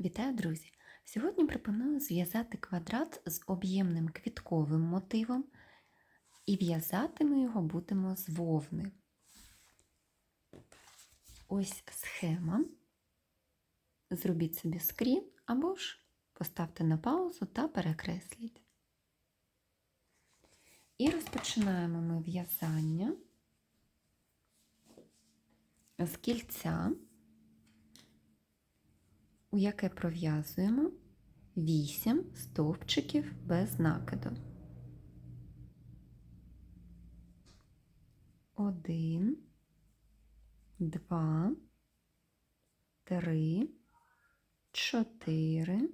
Вітаю, друзі! Сьогодні пропоную зв'язати квадрат з об'ємним квітковим мотивом, і в'язати ми його будемо з вовни. Ось схема. Зробіть собі скрін або ж поставте на паузу та перекресліть. І розпочинаємо ми в'язання з кільця у яке пров'язуємо 8 стовпчиків без накиду. Один, два, три, чотири,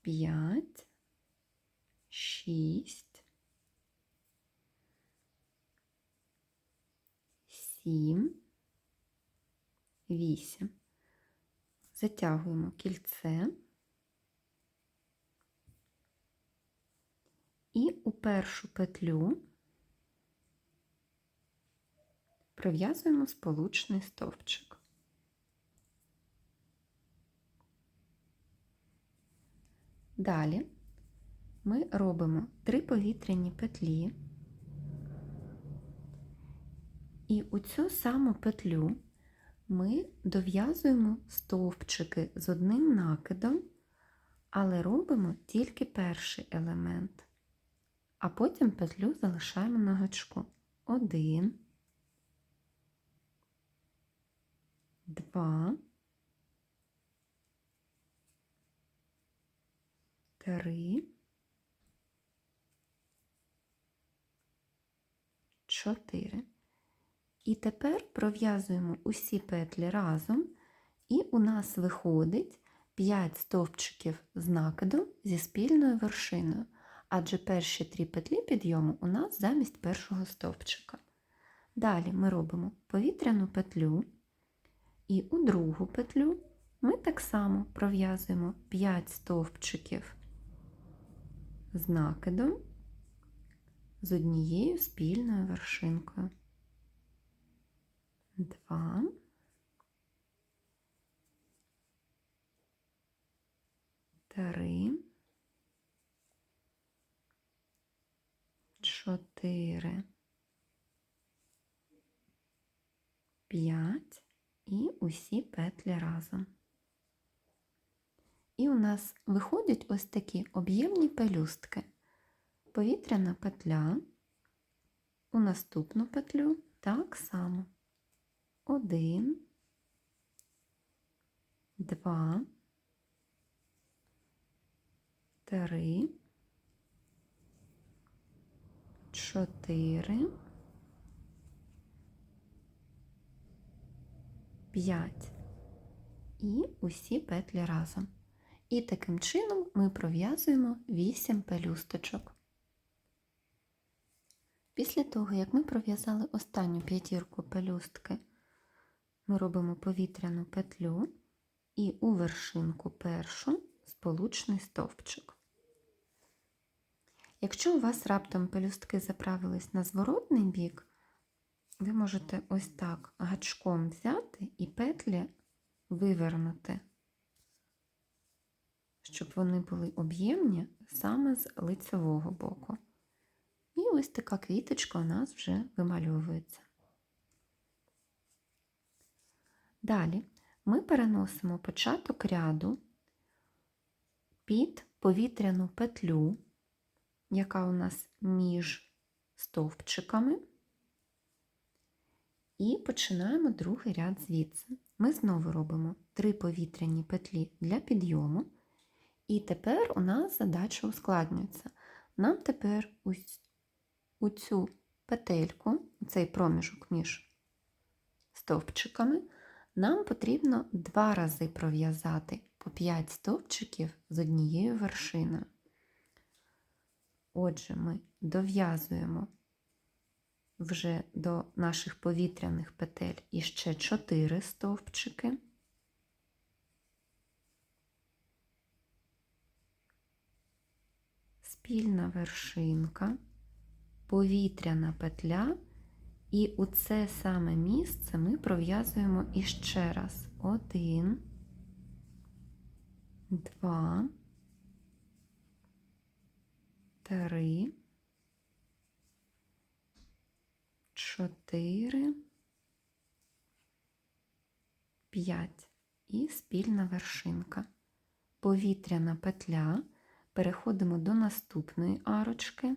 п'ять, шість, сім, вісім затягуємо кільце і у першу петлю пров'язуємо сполучний стовпчик. Далі ми робимо три повітряні петлі, і у цю саму петлю ми дов'язуємо стовпчики з одним накидом, але робимо тільки перший елемент, а потім петлю залишаємо на гачку. Один, два, три, чотири. І тепер пров'язуємо усі петлі разом, і у нас виходить 5 стовпчиків з накидом зі спільною вершиною, адже перші три петлі підйому у нас замість першого стовпчика. Далі ми робимо повітряну петлю, і у другу петлю ми так само пров'язуємо 5 стовпчиків з накидом з однією спільною вершинкою два, три, чотири, п'ять. І усі петлі разом. І у нас виходять ось такі об'ємні пелюстки. Повітряна петля. У наступну петлю так само один, два, три, чотири, п'ять. І усі петлі разом. І таким чином ми пров'язуємо 8 пелюсточок. Після того, як ми пров'язали останню п'ятірку пелюстки ми робимо повітряну петлю і у вершинку першу сполучний стовпчик. Якщо у вас раптом пелюстки заправились на зворотний бік, ви можете ось так гачком взяти і петлі вивернути, щоб вони були об'ємні саме з лицевого боку. І ось така квіточка у нас вже вимальовується. Далі ми переносимо початок ряду під повітряну петлю, яка у нас між стовпчиками, і починаємо другий ряд звідси. Ми знову робимо три повітряні петлі для підйому, і тепер у нас задача ускладнюється. Нам тепер у цю петельку, цей проміжок між стовпчиками, нам потрібно два рази пров'язати по 5 стовпчиків з однією вершиною. Отже, ми дов'язуємо вже до наших повітряних петель іще 4 стовпчики. Спільна вершинка, повітряна петля і у це саме місце ми пров'язуємо іще раз один, два, три, чотири, п'ять і спільна вершинка. Повітряна петля. Переходимо до наступної арочки.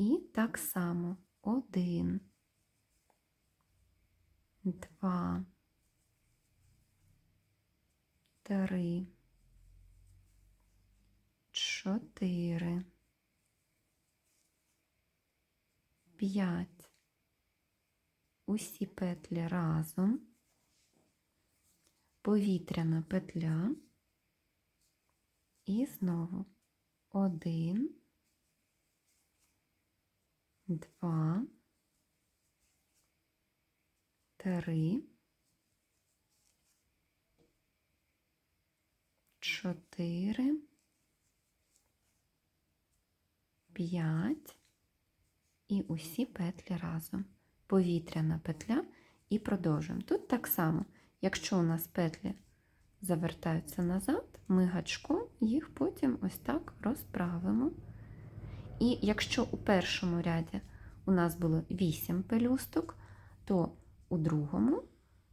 І так само. Один, два, три, чотири, п'ять. Усі петлі разом, повітряна петля. І знову. Один, два, три, чотири, п'ять і усі петлі разом. Повітряна петля і продовжуємо. Тут так само, якщо у нас петлі завертаються назад, ми гачком їх потім ось так розправимо. І якщо у першому ряді у нас було 8 пелюсток, то у другому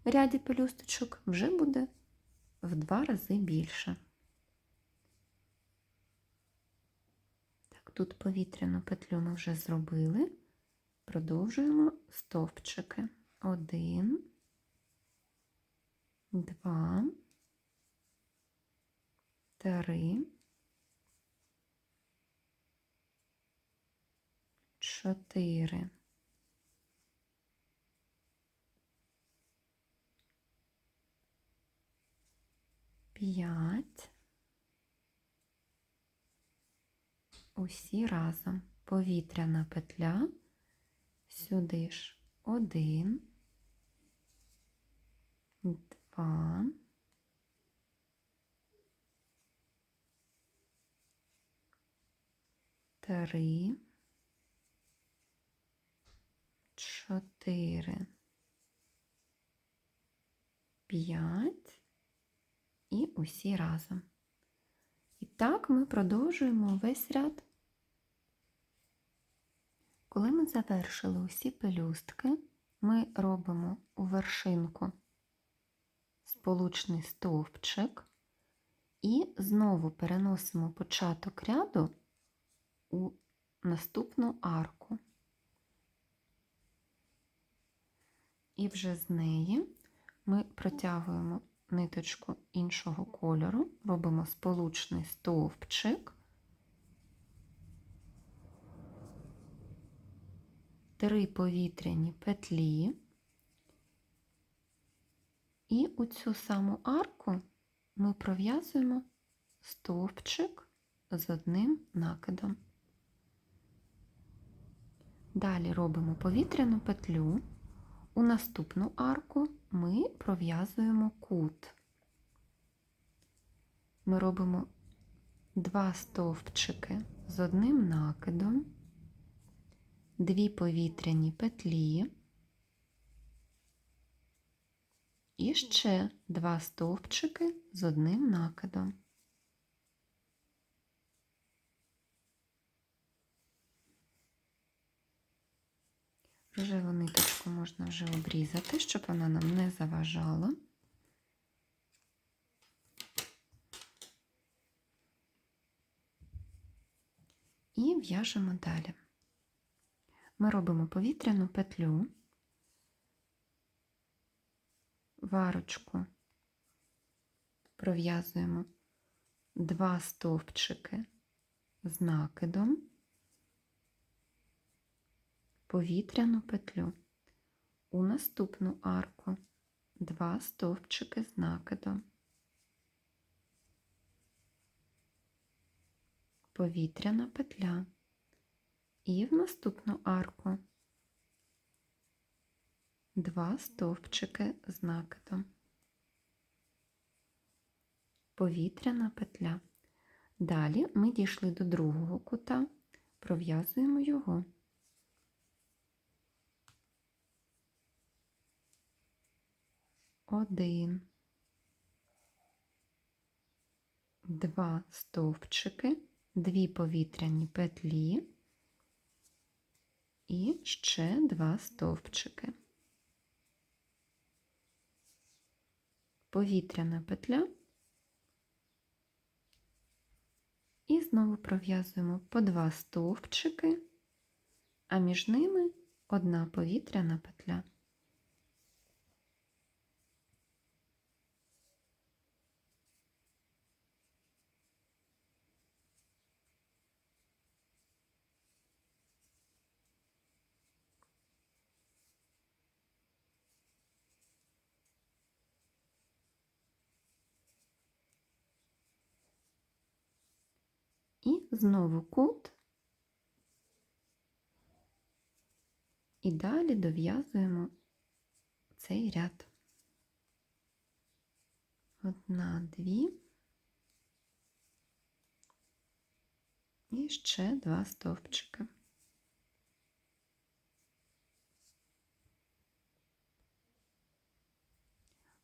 ряді пелюсточок вже буде в два рази більше. Так, тут повітряну петлю ми вже зробили. Продовжуємо стовпчики. Один, два, три, чотири, п'ять. Усі разом. Повітряна петля, сюди ж один, два, три, чотири, п'ять і усі разом. І так ми продовжуємо весь ряд. Коли ми завершили усі пелюстки, ми робимо у вершинку сполучний стовпчик і знову переносимо початок ряду у наступну арку. І вже з неї ми протягуємо ниточку іншого кольору, робимо сполучний стовпчик, три повітряні петлі, і у цю саму арку ми пров'язуємо стовпчик з одним накидом. Далі робимо повітряну петлю. У наступну арку ми пров'язуємо кут. Ми робимо два стовпчики з одним накидом, дві повітряні петлі і ще два стовпчики з одним накидом. Рожеву ниточку можна вже обрізати, щоб вона нам не заважала. І в'яжемо далі. Ми робимо повітряну петлю, варочку пров'язуємо два стовпчики з накидом повітряну петлю. У наступну арку. Два стовпчики з накидом, повітряна петля. І в наступну арку. Два стовпчики з накидом, повітряна петля. Далі ми дійшли до другого кута, пров'язуємо його. один, два стовпчики, дві повітряні петлі і ще два стовпчики. Повітряна петля і знову пров'язуємо по два стовпчики, а між ними одна повітряна петля. І знову кут. І далі дов'язуємо цей ряд. Одна, дві. І ще два стовпчики.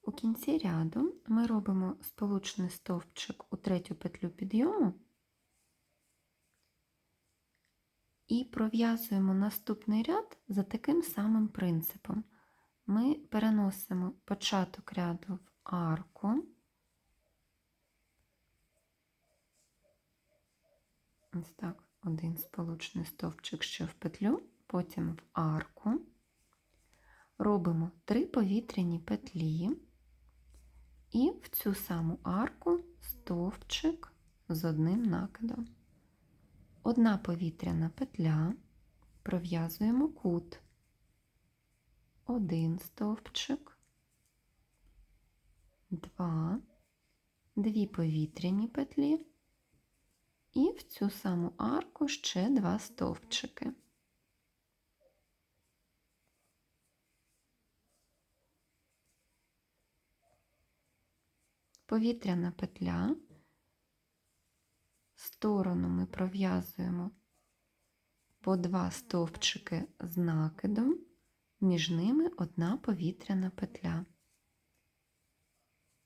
У кінці ряду ми робимо сполучний стовпчик у третю петлю підйому і пров'язуємо наступний ряд за таким самим принципом. Ми переносимо початок ряду в арку. Ось так, один сполучний стовпчик ще в петлю, потім в арку. Робимо три повітряні петлі і в цю саму арку стовпчик з одним накидом. Одна повітряна петля, пров'язуємо кут, один стовпчик, два, дві повітряні петлі. І в цю саму арку ще два стовпчики. Повітряна петля сторону ми пров'язуємо по два стовпчики з накидом, між ними одна повітряна петля.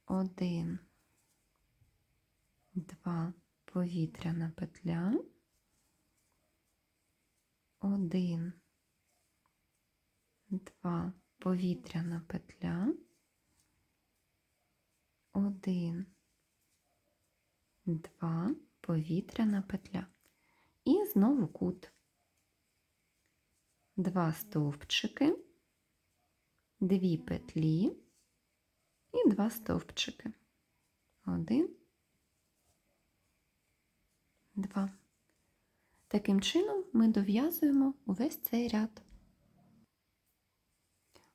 Один, два повітряна петля, один, два повітряна петля, один, два повітряна петля. І знову кут. Два стовпчики, дві петлі і два стовпчики. Один, два. Таким чином ми дов'язуємо увесь цей ряд.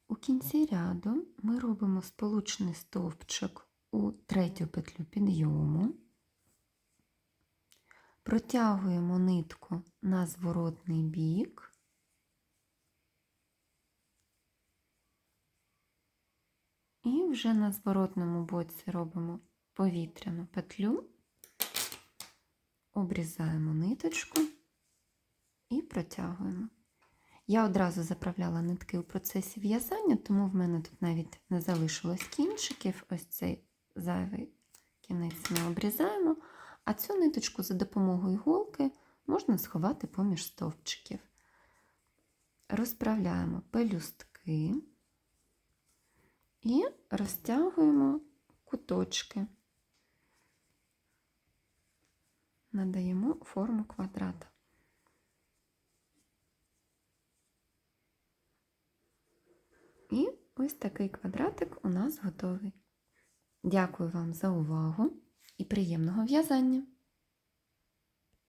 У кінці ряду ми робимо сполучний стовпчик у третю петлю підйому. Протягуємо нитку на зворотний бік. І вже на зворотному боці робимо повітряну петлю, обрізаємо ниточку і протягуємо. Я одразу заправляла нитки у процесі в'язання, тому в мене тут навіть не залишилось кінчиків. Ось цей зайвий кінець ми обрізаємо. А цю ниточку за допомогою голки можна сховати поміж стовпчиків. Розправляємо пелюстки і розтягуємо куточки, надаємо форму квадрата. І ось такий квадратик у нас готовий. Дякую вам за увагу! І приємного в'язання!